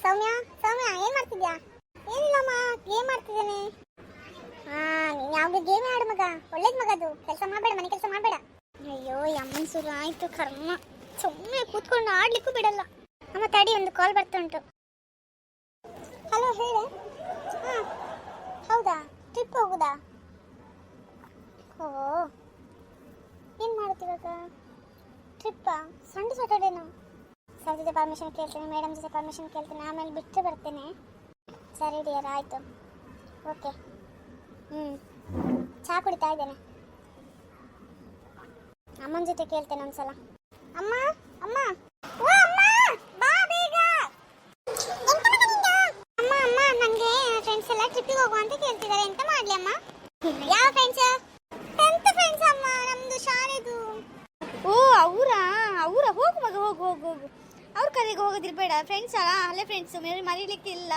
ಸೌಮ್ಯ ಸೌಮ್ಯ, ಏನ್ ಮಾಡ್ತಿದ್ಯಾ? ಏನಿಲ್ಲಮ್ಮ, ಗೇಮ್ ಮಾಡ್ತಿದ್ದೇನೆ ಹಾ ಯಾವ್ದು ಗೇಮ್ ಆಡು ಮಗ? ಒಳ್ಳೇದ್ ಮಗ ಅದು. ಕೆಲಸ ಮಾಡಬೇಡ, ಮನೆ ಕೆಲಸ ಮಾಡಬೇಡ. ಅಯ್ಯೋ ಅಮ್ಮನ್ ಸುರು ಆಯ್ತು ಕರ್ಮ. ಸುಮ್ಮನೆ ಕೂತ್ಕೊಂಡು ಆಡ್ಲಿಕ್ಕೂ ಬಿಡಲ್ಲ. ಅಮ್ಮ, ತಡಿ, ಒಂದು ಕಾಲ್ ಬರ್ತಾ ಉಂಟು. ಹಲೋ ಹೇಳೆ ಹಾ ಹೌದಾ ಟ್ರಿಪ್ ಹೋಗುದಾ ಓ ಏನು ಮಾಡುತ್ತಿವಾಗ ಟ್ರಿಪ್ಪಾ ಸಂಡೇ ಸ್ಯಾಟರ್ಡೇನು ಸರ್ ಜೊತೆ ಪರ್ಮಿಷನ್ ಕೇಳ್ತೇನೆ ಮೇಡಮ್ ಜೊತೆ ಪರ್ಮಿಷನ್ ಕೇಳ್ತೇನೆ, ಆಮೇಲೆ ಬಿಟ್ಟು ಬರ್ತೇನೆ. ಸರಿ ಡಿಯರ್ ಆಯಿತು. ಓಕೆ ಹ್ಞೂ ಚಹಾ ಕುಡಿತಾ ಇದ್ದೇನೆ. ಅಮ್ಮನ ಜೊತೆ ಕೇಳ್ತೇನೆ ಒಂದ್ಸಲ. ಅಮ್ಮ ಅಮ್ಮ. ಅಮ್ಮ! ಅಮ್ಮ ಅಮ್ಮ ನನಗೆ ಫ್ರೆಂಡ್ಸ್ ಎಲ್ಲ ಟ್ರಿಪ್ಪಿಗೆ ಹೋಗುವ ಅಂತ ಕೇಳ್ತಿದ್ದಾರೆ. ಎಂತ ಮಾಡ್ಲಿ ಅಮ್ಮ? ಯಾವ ಫ್ರೆಂಡ್ಸ್ ಟೆಂತ್ ಫ್ರೆಂಡ್ಸ್ ಅಮ್ಮ, ನಮ್ದು ಶಾಲೆದು. ಓ, ಅವರಾ? ಅವರ? ಹೋಗು ಮಗ, ಹೋಗು ಹೋಗು ಹೋಗು. ಅವ್ರ ಹೋಗೋದಿಲ್ಲ ಬೇಡ. ಫ್ರೆಂಡ್ಸ್ ಅಲ್ಲ ಅಲ್ಲೇ ಫ್ರೆಂಡ್ಸ್ ಮರಿಲಿಕ್ಕಿಲ್ಲ.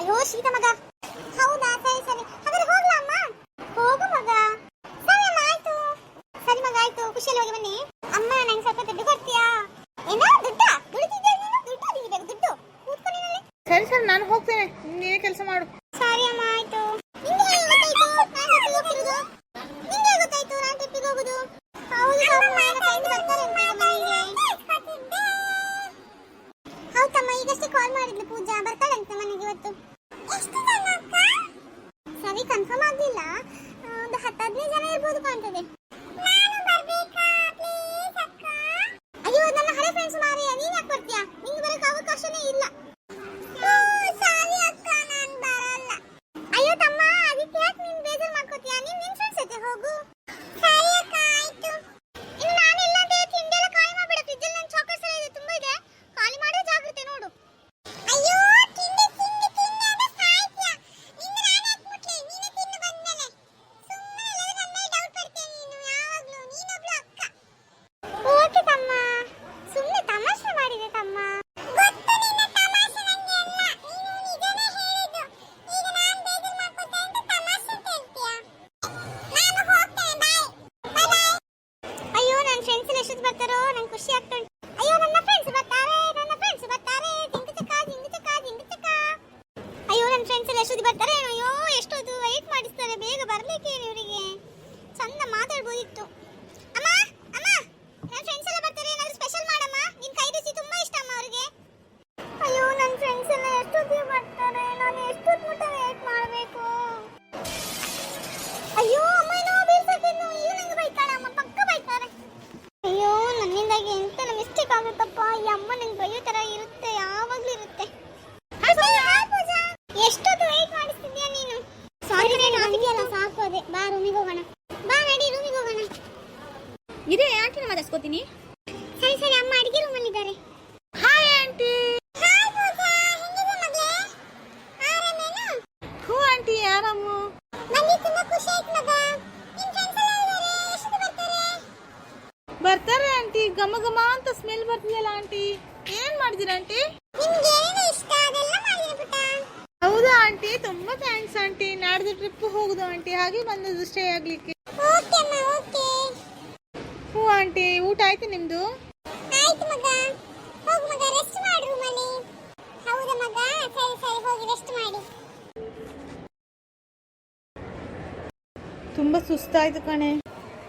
ಅಯ್ಯೋ ಶೀತ ಹೌದಾ ಸರಿ ಸರಿ ಹಾಗಾದ್ರೆ ಹೋಗ್ಲಾ ಅಮ್ಮ ಹೋಗು ಮಗ ಸರಿ ಅಮ್ಮ ಆಯ್ತು ಸರಿ ಮಗ ಆಯ್ತು ಖುಷಿಯಲ್ಲಿ ಹೋಗಿ ಬನ್ನಿ ಅಮ್ಮ ನಂಗೆ ಸ್ವಲ್ಪ ದುಡ್ಡು ಕೊಡ್ತೀಯಾ ಏನೋ ದುಡ್ಡ ದುಡಿತಿದ್ಯಾ ನೀನು ದುಡ್ಡು ತೆಗಿಬೇಕು ದುಡ್ಡು ಕೂತ್ಕೊ ನೀನಲ್ಲಿ ಸರಿ ಸರಿ ನಾನು ಹೋಗ್ತೇನೆ ನೀನೇ ಕೆಲಸ ಮಾಡು ಸರಿ ಅಮ್ಮ ಆಯ್ತು ನಿಂಗೆ ಹೇಗೆ ಗೊತ್ತಾಯ್ತು ನಾನು ಟ್ರಿಪ್ಪಿಗೆ ಹೋಗ್ತಿರೋದು ನಿಂಗೆ ಹೇಗೆ ಗೊತ್ತಾಯ್ತು ನಾನು ಟ್ರಿಪ್ಪಿಗೆ ಹೋಗುದು ಹೌದು ಅಮ್ಮ ನನ್ನ ಫ್ರೆಂಡ್ ಬರ್ತಾರೆ ಅಂತ ಮನೆಗೆ ಹೌದಮ್ಮ ಈಗಷ್ಟೇ ಕಾಲ್ ಮಾಡಿದ್ಲು ಪೂಜಾ ಬರ್ತಾಳಂತೆ ಮನೆಗೆ ಇವತ್ತು ಸರಿ ಕನ್ಫರ್ಮ್ ಆಗ್ಲಿಲ್ಲ. ಒಂದು ಹತ್ತು ಹದಿನೈದು ಜನ ಇರ್ಬೋದು ಕಾಣ್ತದೆ. ಅಯ್ಯೋ, ನನ್ನ ಹಳೆ ಫ್ರೆಂಡ್ಸ್ ಮಾರಿಯ ನೀನ್ ಯಾಕೆ ಬರ್ತೀಯಾ? ನಿಂಗೆ ಬರಕ್ಕೆ ಅವಕಾಶನೇ ಇಲ್ಲ. ಅಯ್ಯೋ ತಮ್ಮ ಅದಕ್ಕೆ ಯಾಕೆ ನೀನ್ ಬೇಜಾರ್ ಮಾಡ್ಕೋತೀಯಾ? ನೀನ್ ನಿನ್ ಫ್ರೆಂಡ್ಸ್ ಜೊತೆ ಹೋಗು. ನನ್ನ ಎಷ್ಟೊತ್ತು ಬರ್ತಾರೆ. ಅಯ್ಯೋ, ಎಷ್ಟೊತ್ತು ವೆಯ್ಟ್ ಮಾಡಿಸ್ತಾರೆ. ಬೇಗ ಬರ್ಲಿಕ್ಕೆ ಇವರಿಗೆ. ಚಂದ ಮಾತಾಡ್ಬೋದಿತ್ತು ಅಮ್ಮ ಅಮ್ಮ ನನ್ನ ಫ್ರೆಂಡ್ಸ್ ಎಲ್ಲ ಬರ್ತಾರೆ. ಏನಾದ್ರು ಸ್ಪೆಷಲ್ ಮಾಡಮ್ಮ? ನಿನ್ ಕೈ ರುಚಿ ತುಂಬಾ ಇಷ್ಟ ಅಮ್ಮ ಅವರಿಗೆ. ಅಯ್ಯೋ ನನ್ನ ಫ್ರೆಂಡ್ಸ್ ಎಲ್ಲ ಎಷ್ಟೊತ್ತಿಗೆ ಬರ್ತಾರೆ? ನಾನು ಎಷ್ಟೊತ್ತು ಮುಟ್ಟ ವೇಟ್ ಮಾಡಬೇಕು? ಅಯ್ಯೋ, ಅಮ್ಮ ಏನೋ ಬೀಳ್ಸಕ್ಕೇನು ಈಗ ನಂಗೆ ಬೈತಾಳೆ. ಅಮ್ಮ, ಪಕ್ಕ ಬೈತಾರೆ ಅಯ್ಯೋ, ನನ್ನಿಂದಾಗಿ ಎಂತ ಮಿಸ್ಟೇಕ್ ಆಗುತ್ತಪ್ಪ. ಈ ಅಮ್ಮ ಆಂಟಿನ ಮಾತಾಡ್ಸ್ಕೊತೀನಿ ಸರಿ ಸರಿ ಅಮ್ಮ ಅಡಿಗೆ ರೂಮಲ್ಲಿ ಇದ್ದಾರೆ. ಹಾಯ್ ಆಂಟಿ ಹೂ ಆಂಟಿ ಆರಾಮು. ಬರ್ತಾರೆ? ಬರ್ತಾರೆ ಆಂಟಿ ಘಮ ಘಮ ಅಂತ ಸ್ಮೆಲ್ ಬರ್ತಿದೆಯಲ್ಲ ಆಂಟಿ ಏನ್ ಮಾಡಿದಿರ ಆಂಟಿ ನಿಮ್ಗೆ ಏನು ಇಷ್ಟ? ಅದೆಲ್ಲ ಮಾಡಿದೆ ಪುಟ್ಟ ಹೌದಾ ಆಂಟಿ ತುಂಬಾ ಥ್ಯಾಂಕ್ಸ್ ಆಂಟಿ ನಾಡ್ದು ಟ್ರಿಪ್ ಹೋಗುದು ಆಂಟಿ ಹಾಗೆ ಬಂದದ್ದು ಸ್ಟೇ ಆಗ್ಲಿಕ್ಕೆ. ಓಕೆ ಅಮ್ಮ ಓಕೆ ಆಂಟಿ ಊಟ ಆಯ್ತು ನಿಮ್ದು? ಆಯ್ತು ಮಗ. ಹೋಗು ಮಗ ರೆಸ್ಟ್ ಮಾಡು ರೂಮಲ್ಲಿ. ಹೌದಾ ಮಗ. ಸರಿ ಸರಿ ಹೋಗಿ ರೆಸ್ಟ್ ಮಾಡಿ. ತುಂಬಾ ಸುಸ್ತಾಯ್ತು ಕಣೆ.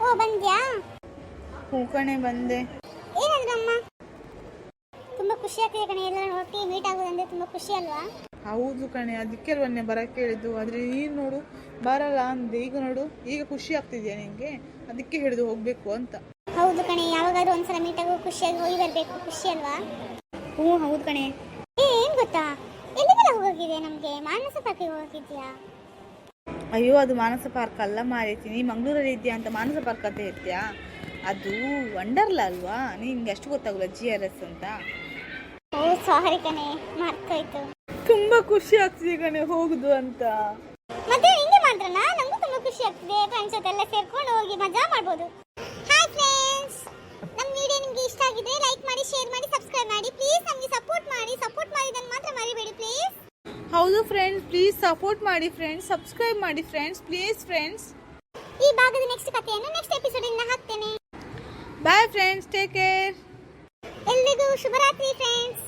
ಓ ಬಂದ್ಯಾ? ಹೂ ಕಣೆ ಬಂದೆ. ಏನಾದ್ರು ಅಮ್ಮ ತುಂಬಾ ಖುಷಿ ಆಗ್ತಿದೆ ಕಣೆ. ಎಲ್ಲ ಒಟ್ಟಿಗೆ ಮೀಟ್ ಆಗೋದಂದ್ರೆ ತುಂಬಾ ಖುಷಿ ಅಲ್ವಾ? ಹೌದು ಕಣೆ ಅದಕ್ಕೆ ಅಲ್ವನ್ನೇ ಬರಕ್ಕೆ ಹೇಳಿದ್ದು. ಆದ್ರೆ ನೀನು ನೋಡು ಬರಲ್ಲ ಅಂದೆ. ಈಗ ನೋಡು ಈಗ ಖುಷಿ ಆಗ್ತಿದ್ಯಾ ನಿಂಗೆ? ಅದಕ್ಕೆ ಹಿಡಿದು ಹೋಗ್ಬೇಕು ಅಂತ. ಹೌದು ಕಣೆ ಯಾವಾಗಾದ್ರೂ ಒಂದ್ಸಲ ಮೀಟ್ ಆಗೋ ಖುಷಿಯಾಗಿ ಹೋಗಿ ಬರ್ಬೇಕು. ಖುಷಿ ಅಲ್ವಾ? ಹ್ಞೂ ಹೌದು ಕಣೆ. ಏ ಏನ್ ಗೊತ್ತಾ? ಎಲ್ಲಿಗೆಲ್ಲ ಹೋಗೋಗಿದೆ ನಮಗೆ? ಮಾನಸ ಪಾರ್ಕಿಗೆ ಹೋಗಿದ್ಯಾ ಅಯ್ಯೋ ಅದು ಮಾನಸ ಪಾರ್ಕ್ ಅಲ್ಲ ಮಾರೈತಿ ನೀ ಮಂಗಳೂರಲ್ಲಿ ಇದೆಯಾ ಅಂತ ಮಾನಸ ಪಾರ್ಕ್ ಅಂತ ಹೇಳ್ತೀಯಾ? ಅದು ವಂಡರ್ಲ ಅಲ್ವಾ? ನಿಂಗೆ ಅಷ್ಟು ಗೊತ್ತಾಗಲ್ಲ ಜಿ ಆರ್ ಎಸ್ ಅಂತ? ಓ ಸಾರಿ ಕಣೆ ಮರ್ತೋಯ್ತು. ತುಂಬಾ ಖುಷಿ ಆಗ್ತಿದೆ ಕಣೆ ಹೋಗುದು ಅಂತ. ಮತ್ತೆ ಹಿಂಗೆ ಮಾತ್ರನಾ ನಮಗೂ ತುಂಬಾ ಖುಷಿ ಆಗ್ತಿದೆ. ಫ್ರೆಂಡ್ಸ್ ಜೊತೆ ಎಲ್ಲ ಸೇರ್ಕೊಂಡು ಹೋಗಿ ಮಜಾ ಮಾಡ್ಬೋದು. ಸಬ್ಸ್ಕ್ರೈಬ್ ಮಾಡಿ ಪ್ಲೀಸ್ ನಮಗೆ ಸಪೋರ್ಟ್ ಮಾಡಿ ಸಪೋರ್ಟ್ ಮಾಡಿದ್ದನ್ನು ಮಾತ್ರ ಮರಿಬೇಡಿ ಪ್ಲೀಸ್ ಹೌದು ಫ್ರೆಂಡ್ಸ್ ಪ್ಲೀಸ್ ಸಪೋರ್ಟ್ ಮಾಡಿ ಫ್ರೆಂಡ್ಸ್ ಸಬ್ಸ್ಕ್ರೈಬ್ ಮಾಡಿ ಫ್ರೆಂಡ್ಸ್ ಪ್ಲೀಸ್ ಫ್ರೆಂಡ್ಸ್ ಈ ಭಾಗದ ನೆಕ್ಸ್ಟ್ ಕಥೆಯನ್ನು ನೆಕ್ಸ್ಟ್ ಎಪಿಸೋಡ್ ಇಂದ ಹಾಕ್ತೇನೆ. ಬಾಯ್ ಫ್ರೆಂಡ್ಸ್ ಟೇಕ್ ಕೇರ್ ಎಲ್ರಿಗೂ ಶುಭರಾತ್ರಿ ಫ್ರೆಂಡ್ಸ್